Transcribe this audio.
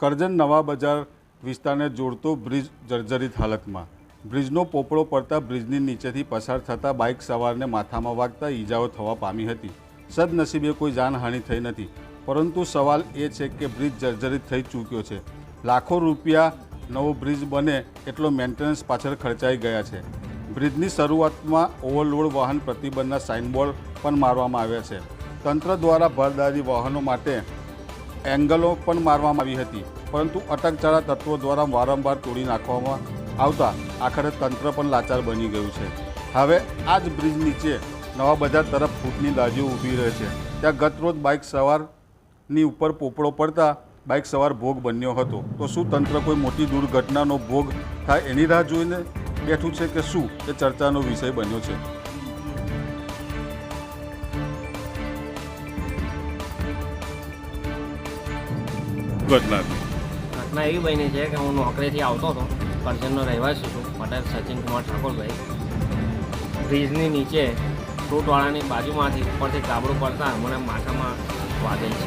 કરજણ નવા બજાર વિસ્તારને જોડતો બ્રિજ જર્જરિત હાલતમાં. બ્રિજનો પોપડો પડતા બ્રિજની નીચેથી પસાર થતા બાઇક સવારને માથામાં વાગતા ઈજાઓ થવા પામી હતી. સદનસીબે કોઈ જાનહાનિ થઈ નથી, પરંતુ સવાલ એ છે કે બ્રિજ જર્જરિત થઈ ચૂક્યો છે. લાખો રૂપિયા નવો બ્રિજ બને એટલો મેન્ટેનન્સ પાછળ ખર્ચાઈ ગયા છે. બ્રિજની શરૂઆતમાં ઓવરલોડ વાહન પ્રતિબંધના સાઇનબોર્ડ પણ મારવામાં આવ્યા છે. તંત્ર દ્વારા ભરદારી વાહનો માટે એંગલો પણ મારવામાં આવી હતી, પરંતુ અટકચાળા તત્વો દ્વારા વારંવાર તોડી નાખવામાં આવતા આખરે તંત્ર પણ લાચાર બની ગયું છે. હવે આ જ બ્રિજ નીચે નવા બજાર તરફ ફૂટની લાજીઓ ઊભી રહે છે. ત્યાં ગતરોજ બાઇક સવારની ઉપર પોપડો પડતા બાઇક સવાર ભોગ બન્યો હતો. તો શું તંત્ર કોઈ મોટી દુર્ઘટનાનો ભોગ થાય એની રાહ જોઈને બેઠું છે કે શું, એ ચર્ચાનો વિષય બન્યો છે. ઘટના ઘટના એવી બની છે કે હું નોકરીથી આવતો હતો કરજણનો રહેવાસી છું, પટેલ સચિન કુમાર ઠાકોરભાઈ. બ્રિજની નીચે ફ્રૂટવાળાની બાજુમાંથી ઉપરથી ગાબડું પડતા મને માથામાં વાગે છે.